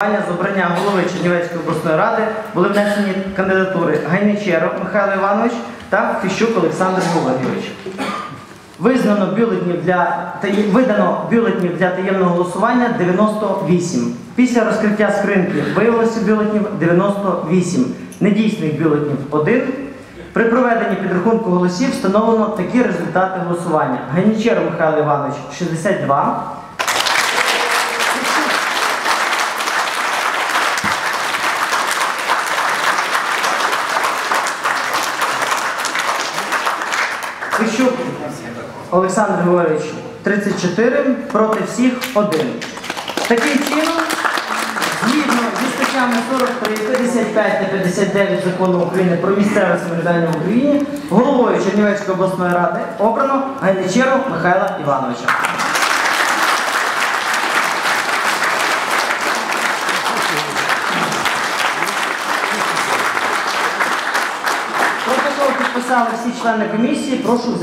З обрання голови Чернівецької обласної ради були внесені кандидатури Гайничеров Михайло Іванович та Фіщук Олександр Георгійович. Визнано бюлетнів для видано бюлетнів для таємного голосування 98. Після розкриття скриньки виявилося бюлетнів 98. Недійсних бюлетнів 1. При проведенні підрахунку голосів встановлено такі результати голосування. Гайничеров Михайло Іванович 62. Фищук Олександр Григорович 34, проти всіх 1. Таким чином, згідно зі статтями 43, 55 та 59 закону України про місцеве самоврядування в Україні, головою Чернівецької обласної ради обрано Гайничеру Михайла Івановича. Підписали всі члени комісії. Прошу взяти.